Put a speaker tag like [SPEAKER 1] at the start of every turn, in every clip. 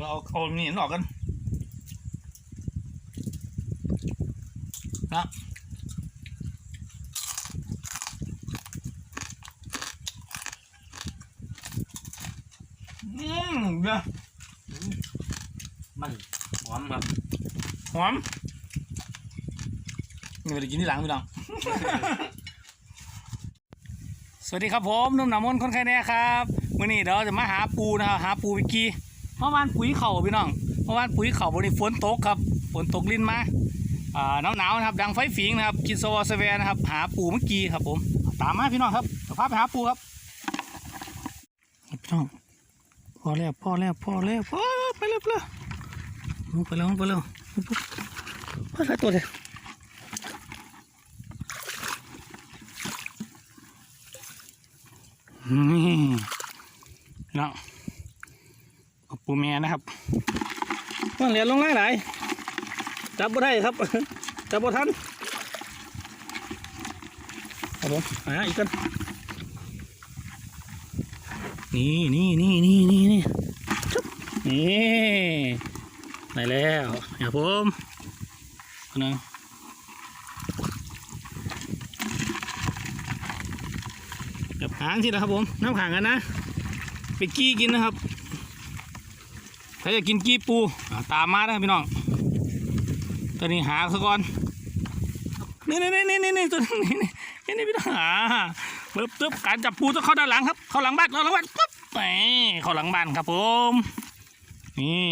[SPEAKER 1] เราเอาเอานี่ออกกันนะอืมเดี๋ยว
[SPEAKER 2] มันหอมครับ
[SPEAKER 1] หอมนี่ไม่ได้กินที่หลังพี่น้อง สวัสดีครับผมหนุ่มหนามนต์คนไข้แน่ครับมื่อนี้เดี๋ยวจะมาหาปูนะครับหาปูวิกกี้ เมื่อวานปุ๋ยเข่าพี่น้องเมื่อวานปุ๋ยเข่าบริฝนตกครับฝนตกลิ้นมาอ่าหนาวๆนะครับ ดังไฟฝิงนะครับกินสวอสเวร์นะครับ หาปูเมื่อกี้ครับ ผม ตามมาพี่น้องครับเดี๋ยวพไปหาปูครับพี่น้องพอแล้วพอแล้วพอแล้วพอแล้วไปแล้วไปแล้วลงไปแล้วลงไปแล้วปุ๊บปุ๊บพอแล้วตัวเดียวนี่นาะเอา ปูแม่นะครับมันเหรียลงไล่หลายจับบ่ได้ครับ จับบ่ทันครับผมหาอีกกันนี่นี่นี่นี่นี่นี่จุ๊บนี่ได้แล้วครับผมนนึงกับหางที่นะครับผมน้ำขังกันนะไปกี้กินนะครับ ถ้าจะกินกี้ปูตามมานะครับพี่น้องตอนนี้หาซะก่อนนี่นี่นี่นี่นี่ตัวนี้นี่นี่พี่น้องหาเติบเติบการจับปูต้องเข้าด้านหลังครับ เข้าหลังบ้านเข้าหลังบ้านปุ๊บไปเข้าหลังบ้านครับผมนี่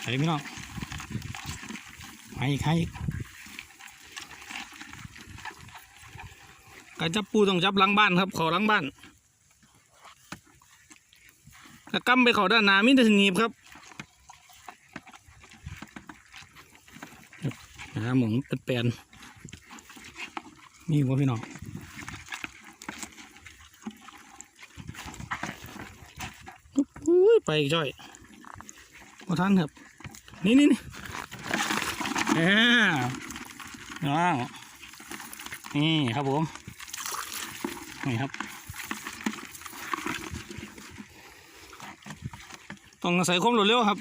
[SPEAKER 1] ไปพี่น้องไปอีกให้อีกการจับปูต้องจับหลังบ้านครับขอหลังบ้าน ถ้ากำไปเขอด้านหน้ามิแต่หนีบครับนะหมองเป็นแปลนมีหัวพี่น้องอุ้ยไปอีกจ้อยมาทันครับ นี่นี่นี่อ่าว้าวนี่ครับผม นี่ครับ ต้องใส่ความรวดเร็วครับ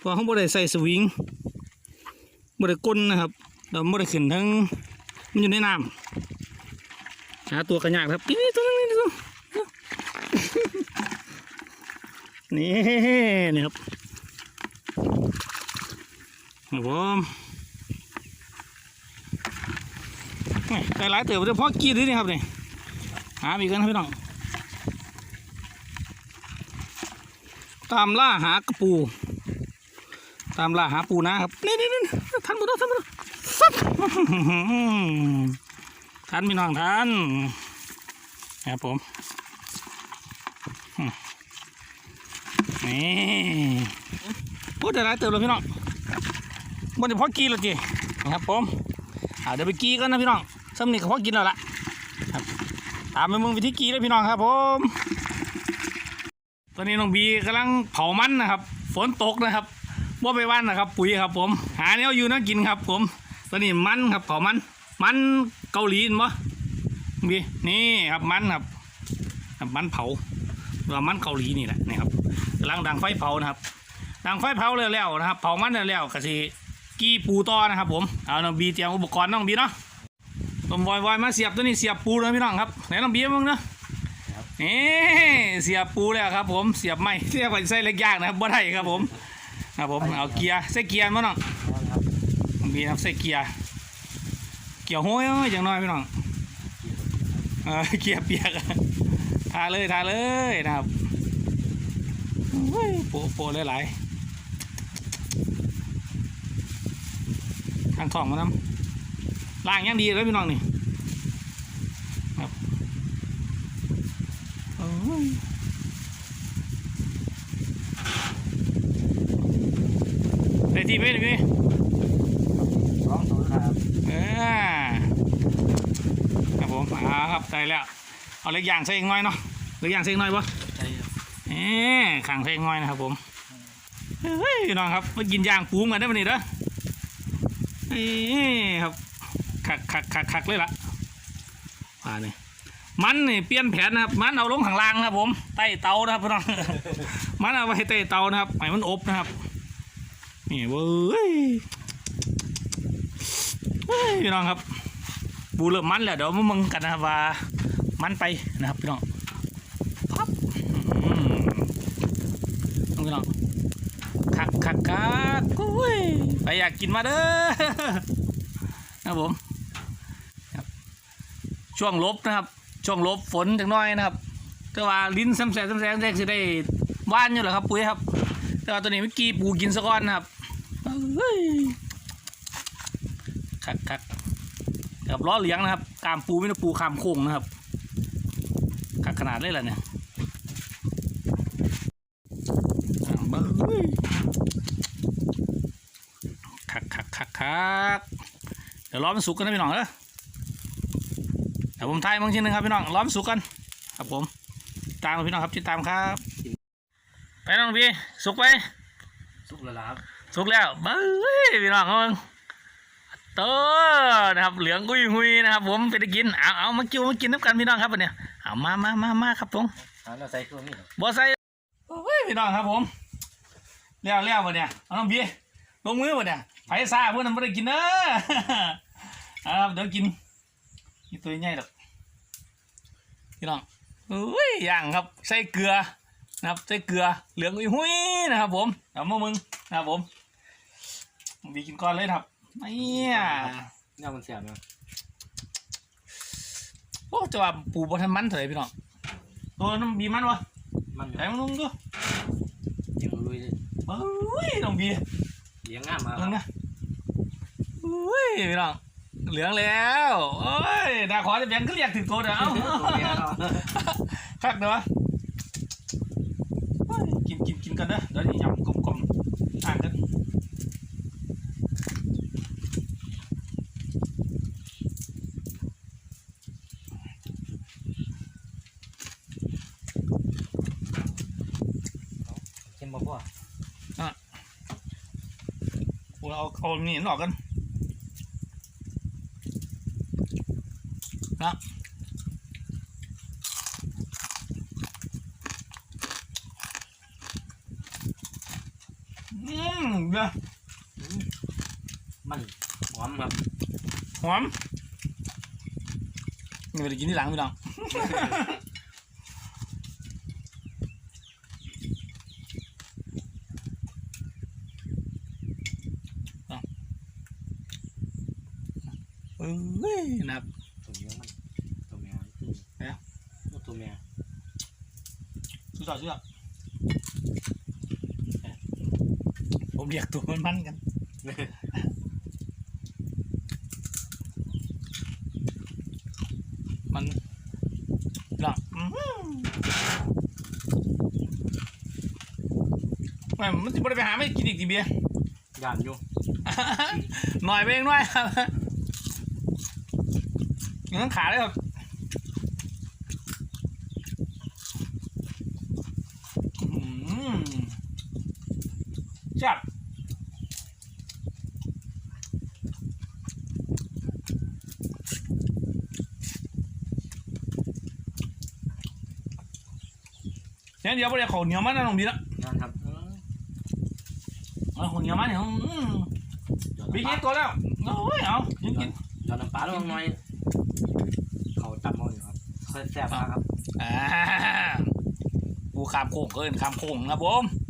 [SPEAKER 1] พราะเขาบ่ได้ใส่สวิงบ่ได้ก้นนะครับเราบ่ได้ขึ้นทั้งมันอยู่ในน้ำหาตัวกระยากครับนี่ตัวนี้ตัวนี่นี่ครับครับผมแหม่ได้หลายเติบเฉพาะกีดนี่ครับนี่หาอีกกันครับพี่น้อง ตามล่าหากระปู ตามล่าหาปูนะครับนี่นี่นี่ทันหมดแล้วทันหมดแล้วซับทันพี่น้องทันครับผมนี่พูดได้หลายเติบเลยพี่น้องบนจะพอกีแล้วจีนะครับผมอ่าเดี๋ยวไปกีกันนะพี่น้องสำนี่ก็พอกินแล้วล่ะครับตามไปมึงวิธีกีเลยพี่น้องครับผม อนนี้น้องบีกำลังเผามันนะครับ ฝนตกนะครับว่าไปวันนะครับ ปุ๋ยครับ ผม หาแนวอยู่นะกินครับ ผมตอนนี้มันครับเผามัน มันเกาหลีเห็นบ่บีนี่ครับมันครับมันเผาหรือว่ามันเกาหลีนี่แหละนี่ครับกำลังดังไฟเผานะครับ ดังไฟเผาเลยแล้วนะครับ เผามันเลยแล้วกะสิกี้ปูต่อนะครับ ผมเอาน้องบีเตรียมอุปกรณ์น้องบีเนาะต้มวอยวอยมาเสียบตัวนี้เสียบปูเลยพี่น้องครับไหนน้องบีมึงเนาะ นี่เสียบปูแล้วครับ ผมเสียบไม่เสียบไปใส่เล็กยากนะครับบ่ได้ครับผมครับผมเอาเกียร์ใส่เกียร์มั้งน้องมีครับใส่เกียร์เกียร์ห้อยอย่างน้อยพี่น้องเออเกียร์เปียกทาเลยทาเลยนะครับโอ้ยโปะโปะหลายๆทางท้องมาน้ำล่างย่างดีเลยพี่น้องนี่โอ้ย ได้ทีไหมได้พี่
[SPEAKER 2] สองศูนย์ครับ
[SPEAKER 1] เออครับผมอ่าครับได้แล้ว เอาเล็กย่างใส่อีกหน่อยเนาะเล็กย่างใส่อีกหน่อยปะ
[SPEAKER 2] ใช่ครับ
[SPEAKER 1] เอ๊ขังใส่อีกหน่อยนะครับผมเฮ้ยพี่น้องครับมากินย่างปูกันได้ปะนี่เด้อเอ้ครับคักคักคักคักเลยล่ะป่านี่ มันนี่เปลี่ยนแผนนะครับ มันเอาลงข้างล่างนะครับผมใต้เตานะครับพี่น้อง มันเอาไว้ใต้เตานะครับให้มันอบนะครับ นี่เว้ยพี่น้องครับปูเริ่มมันแล้วเดี๋ยวมามึงกันนะว่ามันไปนะครับพี่น้องครับอืมพี่น้องคักคักคักอุ้ยไปอยากกินมาเด้อนะครับผมช่วงลบนะครับ ช่วงลบฝนจังน้อยนะครับ แต่ว่าลิ้นซ้ำแสบซ้ำแสบแรกสิได้ว่านอยู่เหรอครับปุ้ยครับ แต่ว่าตัวนี้เมื่อกี้ปูกินสะก้อนนะครับเฮยคักคักกับล้อเลี้ยงนะครับกามปูไม่ได้ปูคามโค้งนะครับคักขนาดเลยล่ะเนี่ยอ่าเบ้ยคักคักคักคักเดี๋ยวล้อมันสุกกันนะพี่น้องเออ ดี๋ยวผมทายมึงชิ้นหนึงครับพี่น้องล้อมันสุกกันครับผม ตามพี่น้องครับติดตามครับ ไปน้องพี่สุกไป
[SPEAKER 2] สุกแล้วล่ะครับ
[SPEAKER 1] สุกแล้วเบ้ยพี่น้องครับมึงเตอนะครับเหลืองกุยหุยนะครับ ผมไปได้กินเอาเอามากินมากินน้ำกันพี่น้องครับวันเนี้ยเอามามามามาครับผม
[SPEAKER 2] เอาเราใส่เครื่องนี่เหรอ
[SPEAKER 1] บัวใส่โอ้ยพี่น้องครับผมเลี้ยวเลี้ยววันเนี้ยเอาน้องพี่ลงมือวันเนี้ยไผ่ซ่าเพื่อนมันไม่ได้กินเนอะเอาครับเดี๋ยวกิน นี่ตัวใหญ่หรอกพี่น้องโอ้ยย่างครับใส่เกลือนะครับใส่เกลือเหลืองกุยหุยนะครับผมเอามามึงนะครับผมมีกินก่อนเลยครับเนี่ย
[SPEAKER 2] เนี่ยมันเสียบไหม
[SPEAKER 1] โอ้จะว่าปูบทันมันเถอะพี่น้องตัวน้ำบีมันวะ
[SPEAKER 2] มัน
[SPEAKER 1] ใส่มันลงดู
[SPEAKER 2] ยังลุยเลย
[SPEAKER 1] เฮ้ยน้องบี
[SPEAKER 2] เลี้ยงง่ามมา
[SPEAKER 1] ล
[SPEAKER 2] ครั
[SPEAKER 1] ง
[SPEAKER 2] บ
[SPEAKER 1] นะเฮ้ยพี่น้อง เหลืองแล้วโอ้ยดาขอจะแบ่งก็เรียกถึงตัวเดี๋ยวเอา
[SPEAKER 2] ตัวเมียเนาะ
[SPEAKER 1] คักเดี๋ยววะเฮ้ยกินกินกินกันเด้อเดี๋ยวนี้ยำกลมๆอ่านกัน
[SPEAKER 2] เข้มบ่พ่อ
[SPEAKER 1] กูเอาเอานี่ออกกันนะอืมเดี๋ยว
[SPEAKER 2] มันหอมครับ
[SPEAKER 1] หอมนี่ไปกิน ที่หลังพี่น้องเอ้ยนะครับ
[SPEAKER 2] ตัวเมียมันตัวเมีย
[SPEAKER 1] เนี่ย
[SPEAKER 2] ตัวเมีย
[SPEAKER 1] สุดย อดสุดยอดผมเรียกตัวมันมันกันมันหลังไม่มันจะไม่ได้ไปหาไม่กินอีกทีเบียร์
[SPEAKER 2] ย่านอยู่
[SPEAKER 1] หน่อยไปเองหน่อยครับยังต้องขาเลยครับอื้อหือ จับเดี๋ยวเดี๋ยวไปเดี๋ยวขอเหนียวมันนะน้องบีนะ
[SPEAKER 2] ย่านครับ
[SPEAKER 1] เอาขอเหนียวมันเนี่ยอืมบีกินตัวแล้วโอ้ยเอากินกิน
[SPEAKER 2] ย้อนน้ำปลาลงหน่อยเขาจับมาอยู่ครับค่อยแซ่บมากครับ
[SPEAKER 1] อ่าปูขามโค้งเกินขามโค้งครับผมกิ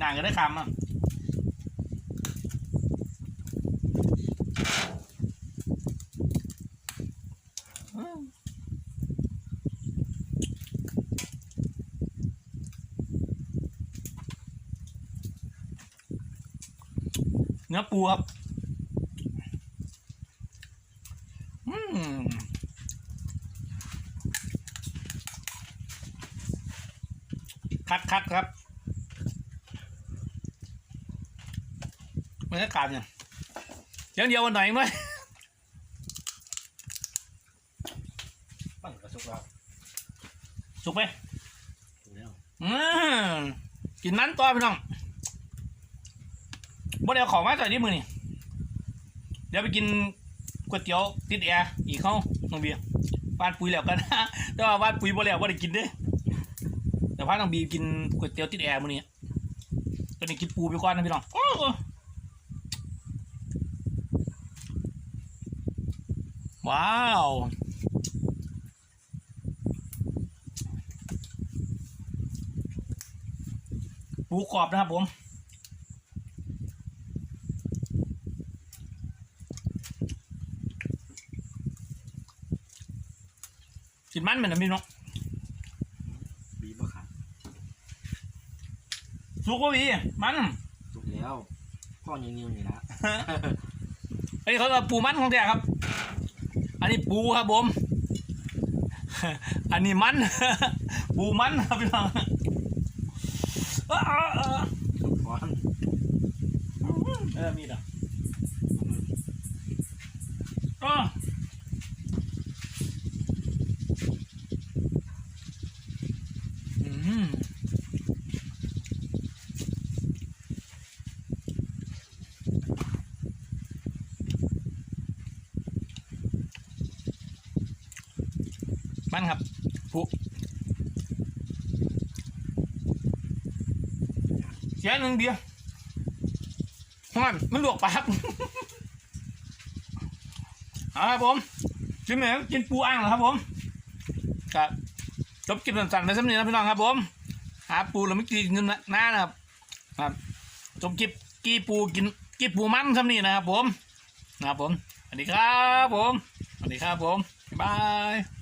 [SPEAKER 1] นานก็ได้คำอะเนื้อปูครับอืมคัดคัดครับ บรรยากาศเนี่ยเดี๋ยวเดียววันไหนมั้ย
[SPEAKER 2] มันกระสุกแล้ว
[SPEAKER 1] สุกไหม
[SPEAKER 2] ถูกแล้ว
[SPEAKER 1] อืมกินนั้นต่อพี่น้องบ่เดี๋ยวของมาใส่ที่มือนี่เดี๋ยวไปกินก๋วยเตี๋ยวติดแอร์อีกเข้าน้องเบียร์วาดปุ๋ยแล้วกันนะแต่ว่าวาดปุ๋ยบ่แล้วบ่ได้กินเด้แต่พาน้องบีกินก๋วยเตี๋ยวติดแอร์มื้อนี้ตอนนี้กินปูไปก่อนนะพี่น้องโอ้โห ว้าว ปูกรอบนะครับผมกินมันเหมือนนะพี่น้อง
[SPEAKER 2] บีบบ่ขาด
[SPEAKER 1] สุกว่าพี่มัน
[SPEAKER 2] สุกแล้วพ่อยังนิ้วนี่นะ
[SPEAKER 1] อันนี้เขาเรียกว่าปูมันของแท้ครับ อันนี้ปูครับผม อันนี้มัน ปูมันครับพี่น้องเออมีดอะ มันครับปูเสียหนึ่งเดียวมันมันลวกปากเอาครับผมกินเหมือนกินปูอ่างเหรอครับผมครับจบกินสั่นๆไปสักนิดนะพี่น้องครับผมหาปูแล้วไม่กินเงินหน้านะครับ ครับจบกิบกีปูกินกีปูมันสักนิดนะครับผมนะครับผมสวัสดีครับผมสวัสดีครับผมบ๊ายบาย